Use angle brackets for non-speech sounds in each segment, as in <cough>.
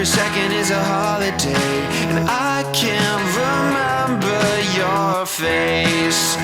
every second is a holiday, and I can't remember your face.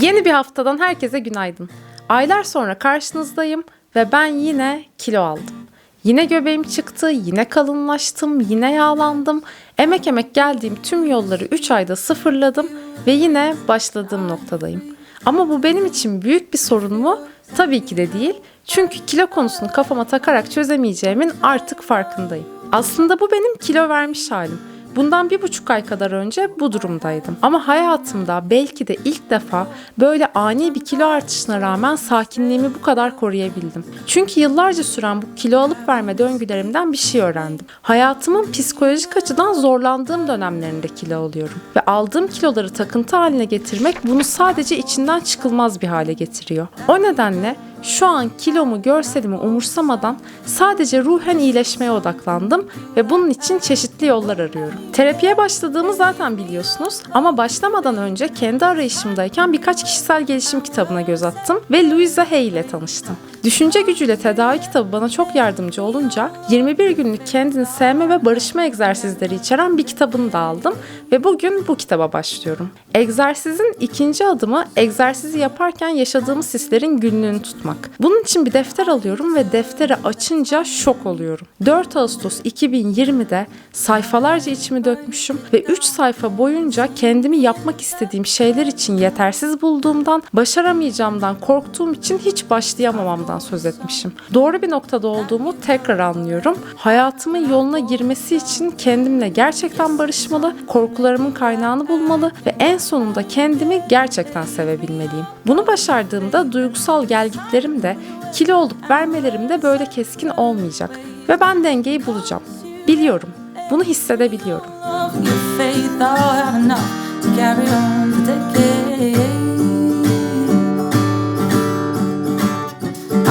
Yeni bir haftadan herkese günaydın. Aylar sonra karşınızdayım ve ben yine kilo aldım. Yine göbeğim çıktı, yine kalınlaştım, yine yağlandım. Emek emek geldiğim tüm yolları 3 ayda sıfırladım ve yine başladığım noktadayım. Ama bu benim için büyük bir sorun mu? Tabii ki de değil. Çünkü kilo konusunu kafama takarak çözemeyeceğimin artık farkındayım. Aslında bu benim kilo vermiş halim. Bundan bir buçuk ay kadar önce bu durumdaydım. Ama hayatımda belki de ilk defa böyle ani bir kilo artışına rağmen sakinliğimi bu kadar koruyabildim. Çünkü yıllarca süren bu kilo alıp verme döngülerimden bir şey öğrendim. Hayatımın psikolojik açıdan zorlandığım dönemlerinde kilo alıyorum. Ve aldığım kiloları takıntı haline getirmek bunu sadece içinden çıkılmaz bir hale getiriyor. O nedenle şu an kilomu, görselimi umursamadan sadece ruhen iyileşmeye odaklandım ve bunun için çeşitli yollar arıyorum. Terapiye başladığımı zaten biliyorsunuz ama başlamadan önce kendi arayışımdayken birkaç kişisel gelişim kitabına göz attım ve Louisa Hay ile tanıştım. Düşünce gücüyle tedavi kitabı bana çok yardımcı olunca 21 günlük kendini sevme ve barışma egzersizleri içeren bir kitabını da aldım ve bugün bu kitaba başlıyorum. Egzersizin ikinci adımı egzersizi yaparken yaşadığımız hislerin günlüğünü tutmak. Bunun için bir defter alıyorum ve defteri açınca şok oluyorum. 4 Ağustos 2020'de sayfalarca içimi dökmüşüm ve 3 sayfa boyunca kendimi yapmak istediğim şeyler için yetersiz bulduğumdan, başaramayacağımdan korktuğum için hiç başlayamamamdan söz etmişim. Doğru bir noktada olduğumu tekrar anlıyorum. Hayatımın yoluna girmesi için kendimle gerçekten barışmalı, korkularımın kaynağını bulmalı ve en sonunda kendimi gerçekten sevebilmeliyim. Bunu başardığımda duygusal gelgitlerim de kilo olup vermelerim de böyle keskin olmayacak ve ben dengeyi bulacağım. Biliyorum. Bunu hissedebiliyorum.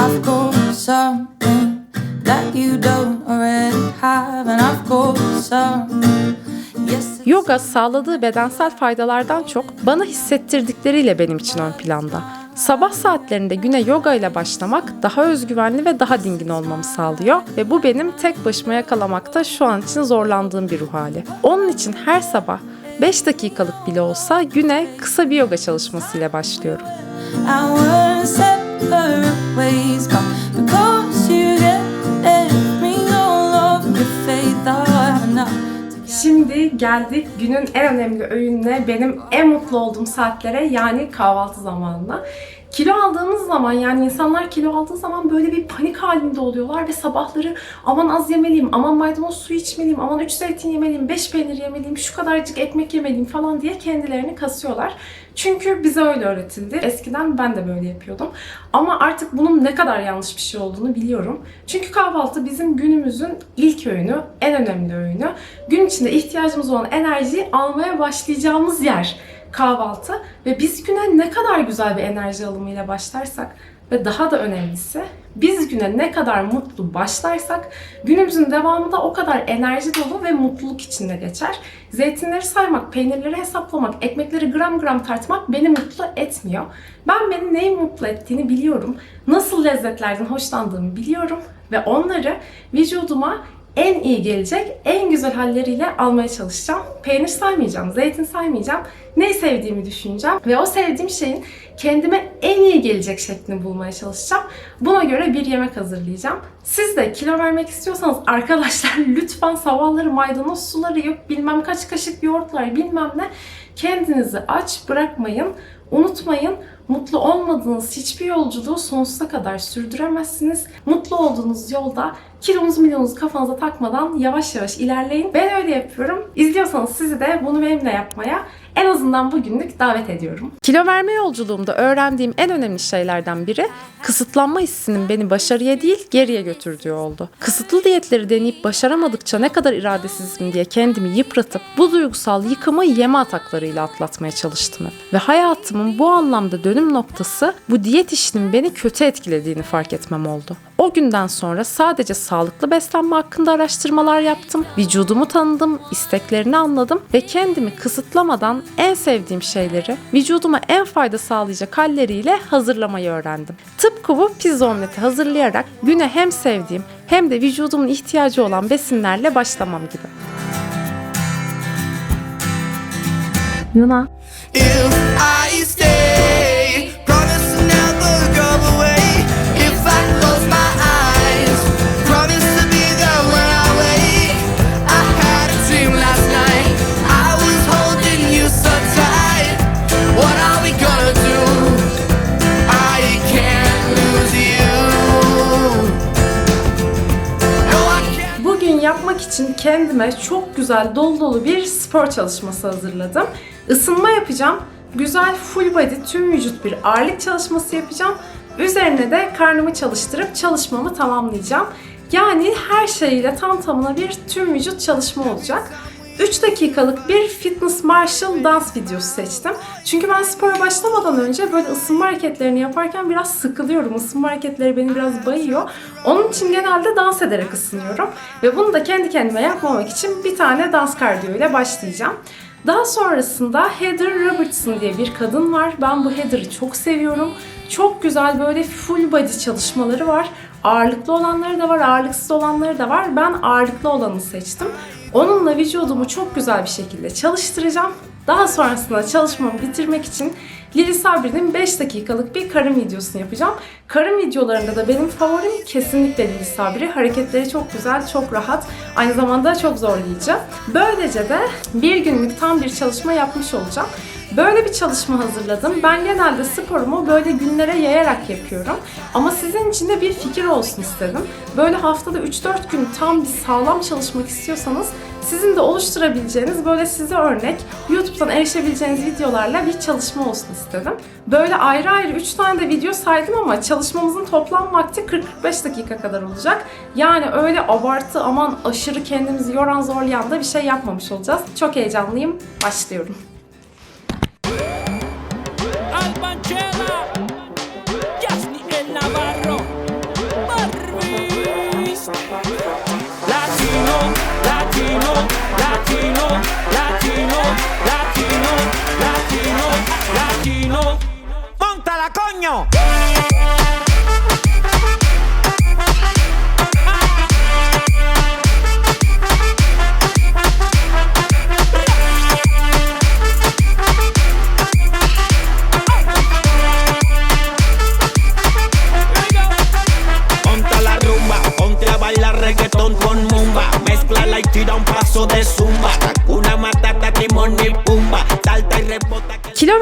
I've got something that you don't already have, and I've got some. Yes, Yoga sağladığı bedensel faydalardan çok bana hissettirdikleriyle benim için ön planda. Sabah saatlerinde güne yoga ile başlamak daha özgüvenli ve daha dingin olmamı sağlıyor ve bu benim tek başıma yakalamakta şu an için zorlandığım bir ruh hali. Onun için her sabah 5 dakikalık bile olsa güne kısa bir yoga çalışmasıyla başlıyorum. I Şimdi geldik günün en önemli öğününe, benim en mutlu olduğum saatlere yani kahvaltı zamanına. Kilo aldığımız zaman yani insanlar kilo aldığı zaman böyle bir panik halinde oluyorlar ve sabahları aman az yemeliyim, aman maydanoz suyu içmeliyim, aman 3 zeytin yemeliyim, 5 peynir yemeliyim, şu kadarcık ekmek yemeliyim falan diye kendilerini kasıyorlar. Çünkü bize öyle öğretildi. Eskiden ben de böyle yapıyordum. Ama artık bunun ne kadar yanlış bir şey olduğunu biliyorum. Çünkü kahvaltı bizim günümüzün ilk öğünü, en önemli öğünü. Gün içinde ihtiyacımız olan enerjiyi almaya başlayacağımız yer kahvaltı. Ve biz güne ne kadar güzel bir enerji alımıyla başlarsak ve daha da önemlisi biz güne ne kadar mutlu başlarsak günümüzün devamı da o kadar enerji dolu ve mutluluk içinde geçer. Zeytinleri saymak, peynirleri hesaplamak, ekmekleri gram gram tartmak beni mutlu etmiyor. Ben beni neyin mutlu ettiğini biliyorum. Nasıl lezzetlerden hoşlandığımı biliyorum ve onları vücuduma en iyi gelecek, en güzel halleriyle almaya çalışacağım. Peynir saymayacağım, zeytin saymayacağım. Neyi sevdiğimi düşüneceğim ve o sevdiğim şeyin kendime en iyi gelecek şeklini bulmaya çalışacağım. Buna göre bir yemek hazırlayacağım. Siz de kilo vermek istiyorsanız arkadaşlar <laughs> lütfen sabahları maydanoz suları yok bilmem kaç kaşık yoğurtlar bilmem ne kendinizi aç bırakmayın. Unutmayın mutlu olmadığınız hiçbir yolculuğu sonsuza kadar sürdüremezsiniz. Mutlu olduğunuz yolda kilonuzu milyonunuzu kafanıza takmadan yavaş yavaş ilerleyin. Ben öyle yapıyorum. İzliyorsanız sizi de bunu benimle yapmaya en azından bugünlük davet ediyorum. Kilo verme yolculuğumda öğrendiğim en önemli şeylerden biri kısıtlanma hissinin beni başarıya değil geriye götürdüğü oldu. Kısıtlı diyetleri deneyip başaramadıkça ne kadar iradesizim diye kendimi yıpratıp bu duygusal yıkımı yeme ataklarıyla atlatmaya çalıştım hep. Ve hayatımın bu anlamda dönüm dönüm noktası bu diyet işinin beni kötü etkilediğini fark etmem oldu. O günden sonra sadece sağlıklı beslenme hakkında araştırmalar yaptım, vücudumu tanıdım, isteklerini anladım ve kendimi kısıtlamadan en sevdiğim şeyleri vücuduma en fayda sağlayacak halleriyle hazırlamayı öğrendim. Tıpkı bu pizza omleti hazırlayarak güne hem sevdiğim hem de vücudumun ihtiyacı olan besinlerle başlamam gibi. Yuna. If I stay, kendime çok güzel dolu dolu bir spor çalışması hazırladım. Isınma yapacağım. Güzel full body tüm vücut bir ağırlık çalışması yapacağım. Üzerine de karnımı çalıştırıp çalışmamı tamamlayacağım. Yani her şeyiyle tam tamına bir tüm vücut çalışma olacak. 3 dakikalık bir fitness martial dans videosu seçtim. Çünkü ben spora başlamadan önce böyle ısınma hareketlerini yaparken biraz sıkılıyorum. Isınma hareketleri beni biraz bayıyor. Onun için genelde dans ederek ısınıyorum. Ve bunu da kendi kendime yapmamak için bir tane dans kardiyo ile başlayacağım. Daha sonrasında Heather Robertson diye bir kadın var. Ben bu Heather'ı çok seviyorum. Çok güzel böyle full body çalışmaları var. Ağırlıklı olanları da var, ağırlıksız olanları da var. Ben ağırlıklı olanı seçtim. Onunla vücudumu çok güzel bir şekilde çalıştıracağım. Daha sonrasında çalışmamı bitirmek için Lili Sabri'nin 5 dakikalık bir karın videosunu yapacağım. Karın videolarında da benim favorim kesinlikle Lili Sabri. Hareketleri çok güzel, çok rahat. Aynı zamanda çok zorlayıcı. Böylece de bir günlük tam bir çalışma yapmış olacağım. Böyle bir çalışma hazırladım. Ben genelde sporumu böyle günlere yayarak yapıyorum. Ama sizin için de bir fikir olsun istedim. Böyle haftada 3-4 gün tam bir sağlam çalışmak istiyorsanız sizin de oluşturabileceğiniz böyle size örnek YouTube'dan erişebileceğiniz videolarla bir çalışma olsun istedim. Böyle ayrı ayrı 3 tane de video saydım ama çalışmamızın toplam vakti 40-45 dakika kadar olacak. Yani öyle abartı aman aşırı kendimizi yoran zorlayan da bir şey yapmamış olacağız. Çok heyecanlıyım. Başlıyorum. Latino, Latino, Latino, Latino, Latino. ¡Montala, coño!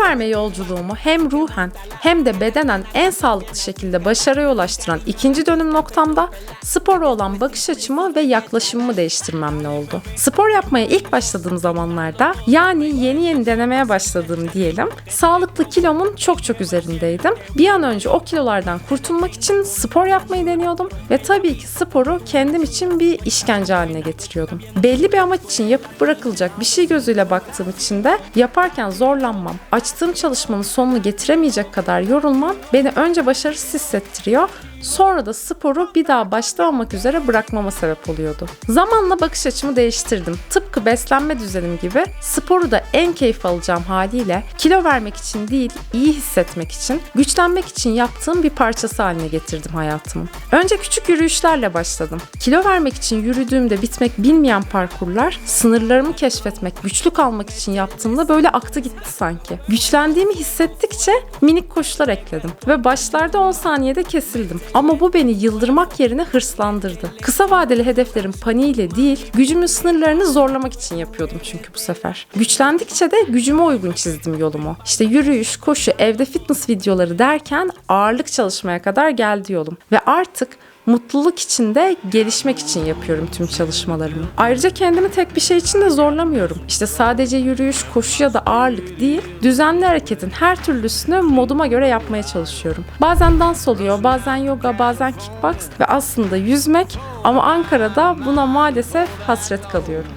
Verme yolculuğumu hem ruhen hem de bedenen en sağlıklı şekilde başarıya ulaştıran ikinci dönüm noktamda spora olan bakış açımı ve yaklaşımımı değiştirmemle oldu. Spor yapmaya ilk başladığım zamanlarda yani yeni yeni denemeye başladığım diyelim sağlıklı kilomun çok çok üzerindeydim. Bir an önce o kilolardan kurtulmak için spor yapmayı deniyordum ve tabii ki sporu kendim için bir işkence haline getiriyordum. Belli bir amaç için yapıp bırakılacak bir şey gözüyle baktığım için de yaparken zorlanmam, açtığım çalışmanın sonunu getiremeyecek kadar yorulmam beni önce başarısız hissettiriyor, sonra da sporu bir daha başlamamak üzere bırakmama sebep oluyordu. Zamanla bakış açımı değiştirdim. Tıpkı beslenme düzenim gibi sporu da en keyif alacağım haliyle kilo vermek için değil, iyi hissetmek için, güçlenmek için yaptığım bir parçası haline getirdim hayatımı. Önce küçük yürüyüşlerle başladım. Kilo vermek için yürüdüğümde bitmek bilmeyen parkurlar, sınırlarımı keşfetmek, güçlük almak için yaptığımda böyle aktı gitti sanki. Güçlendiğimi hissettikçe minik koşular ekledim ve başlarda 10 saniyede kesildim. Ama bu beni yıldırmak yerine hırslandırdı. Kısa vadeli hedeflerin paniğiyle değil, gücümün sınırlarını zorlamak için yapıyordum çünkü bu sefer. Güçlendikçe de gücüme uygun çizdim yolumu. İşte yürüyüş, koşu, evde fitness videoları derken ağırlık çalışmaya kadar geldi yolum. Ve artık mutluluk için de gelişmek için yapıyorum tüm çalışmalarımı. Ayrıca kendimi tek bir şey için de zorlamıyorum. İşte sadece yürüyüş, koşu ya da ağırlık değil, düzenli hareketin her türlüsünü moduma göre yapmaya çalışıyorum. Bazen dans oluyor, bazen yoga, bazen kickbox ve aslında yüzmek ama Ankara'da buna maalesef hasret kalıyorum.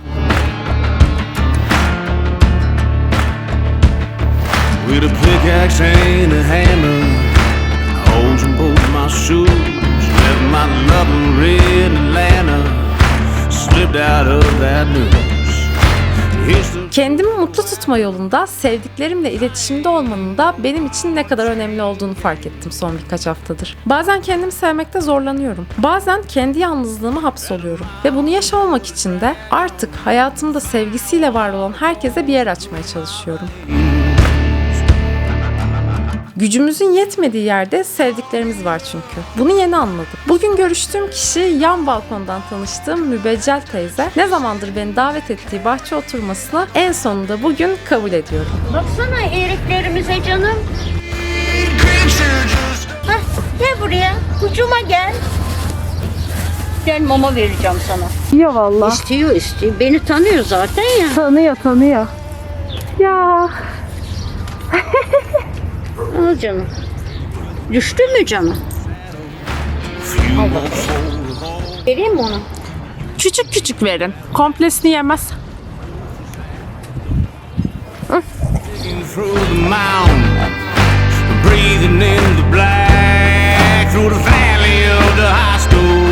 with a pickaxe and a hammer, holes in both my shoes. Left my loving red Atlanta, slipped out of that the Kendimi mutlu tutma yolunda sevdiklerimle iletişimde olmanın da benim için ne kadar önemli olduğunu fark ettim son birkaç haftadır. Bazen kendimi sevmekte zorlanıyorum. Bazen kendi yalnızlığıma hapsoluyorum. Ve bunu yaşamamak için de artık hayatımda sevgisiyle var olan herkese bir yer açmaya çalışıyorum. Gücümüzün yetmediği yerde sevdiklerimiz var çünkü. Bunu yeni anladım. Bugün görüştüğüm kişi yan balkondan tanıştığım Mübeccel teyze. Ne zamandır beni davet ettiği bahçe oturmasına en sonunda bugün kabul ediyorum. Baksana eriklerimize canım. Hah, gel buraya. Kucuma gel. Gel mama vereceğim sana. Ya vallahi. İstiyor istiyor. Beni tanıyor zaten ya. Tanıyor tanıyor. Ya <laughs> Al canım. Düştü mü canım? Vereyim mi onu? küçük küçük verin. Komplesini yemez. digging through the mountain, breathing in the black, through the valley of the high school.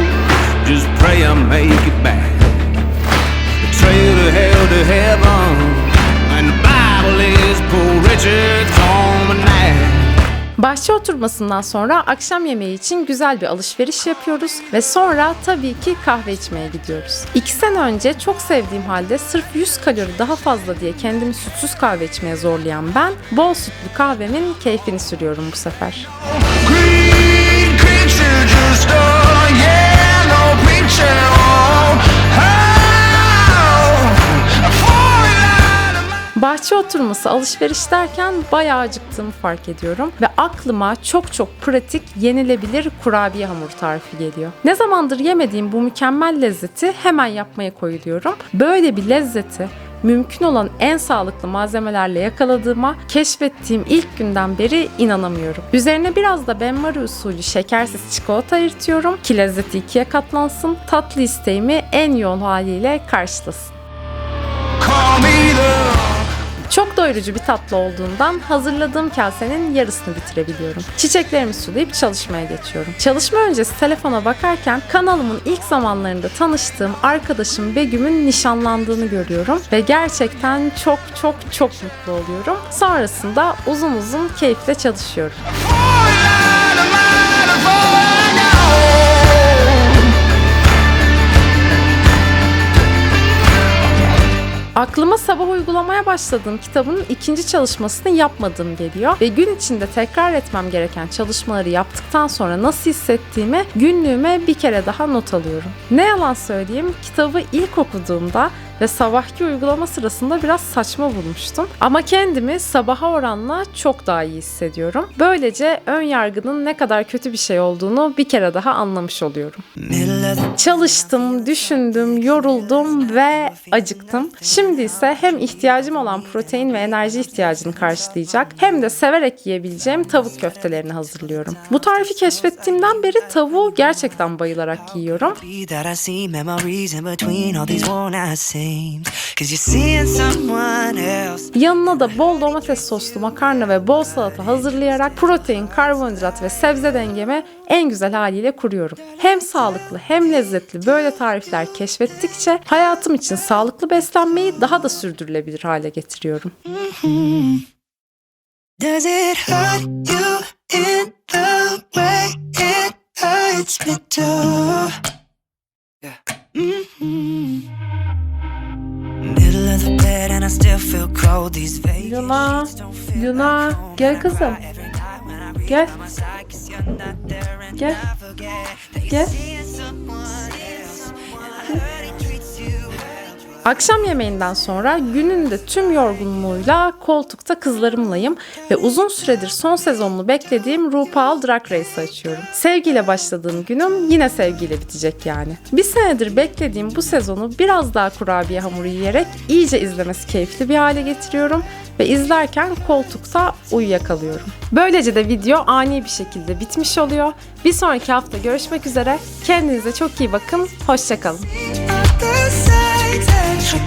Just pray I make it back. The trail to hell to heaven, and the Bible is poor Richard's almanac. Bahçe oturmasından sonra akşam yemeği için güzel bir alışveriş yapıyoruz ve sonra tabii ki kahve içmeye gidiyoruz. İki sene önce çok sevdiğim halde sırf 100 kalori daha fazla diye kendimi sütsüz kahve içmeye zorlayan ben bol sütlü kahvemin keyfini sürüyorum bu sefer. Green creature just Bahçe oturması alışveriş derken bayağı acıktığımı fark ediyorum ve aklıma çok çok pratik yenilebilir kurabiye hamuru tarifi geliyor. Ne zamandır yemediğim bu mükemmel lezzeti hemen yapmaya koyuluyorum. Böyle bir lezzeti mümkün olan en sağlıklı malzemelerle yakaladığıma keşfettiğim ilk günden beri inanamıyorum. Üzerine biraz da benmari usulü şekersiz çikolata eritiyorum ki lezzeti ikiye katlansın, tatlı isteğimi en yoğun haliyle karşılasın. call me the Çok doyurucu bir tatlı olduğundan hazırladığım kasenin yarısını bitirebiliyorum. Çiçeklerimi sulayıp çalışmaya geçiyorum. Çalışma öncesi telefona bakarken kanalımın ilk zamanlarında tanıştığım arkadaşım Begüm'ün nişanlandığını görüyorum ve gerçekten çok çok çok mutlu oluyorum. Sonrasında uzun uzun keyifle çalışıyorum. falling out Aklıma sabah uygulamaya başladığım kitabın ikinci çalışmasını yapmadığım geliyor ve gün içinde tekrar etmem gereken çalışmaları yaptıktan sonra nasıl hissettiğimi günlüğüme bir kere daha not alıyorum. Ne yalan söyleyeyim kitabı ilk okuduğumda ve sabahki uygulama sırasında biraz saçma bulmuştum. Ama kendimi sabaha oranla çok daha iyi hissediyorum. Böylece ön yargının ne kadar kötü bir şey olduğunu bir kere daha anlamış oluyorum. Çalıştım, düşündüm, yoruldum ve acıktım. Şimdi ise hem ihtiyacım olan protein ve enerji ihtiyacını karşılayacak hem de severek yiyebileceğim tavuk köftelerini hazırlıyorum. Bu tarifi keşfettiğimden beri tavuğu gerçekten bayılarak yiyorum. Yanına da bol domates soslu makarna ve bol salata hazırlayarak protein, karbonhidrat ve sebze dengemi en güzel haliyle kuruyorum. Hem sağlıklı hem lezzetli böyle tarifler keşfettikçe hayatım için sağlıklı beslenmeyi daha da sürdürülebilir hale getiriyorum. Does it hurt you in the way it hurts me too? Mhm. Middle Luna, Luna, gel kızım. Gel. Gel. Gel. Akşam yemeğinden sonra günün de tüm yorgunluğuyla koltukta kızlarımlayım ve uzun süredir son sezonunu beklediğim RuPaul Drag Race'ı açıyorum. Sevgiyle başladığım günüm yine sevgiyle bitecek yani. Bir senedir beklediğim bu sezonu biraz daha kurabiye hamuru yiyerek iyice izlemesi keyifli bir hale getiriyorum ve izlerken koltukta uyuyakalıyorum. Böylece de video ani bir şekilde bitmiş oluyor. Bir sonraki hafta görüşmek üzere. Kendinize çok iyi bakın. Hoşçakalın. 再说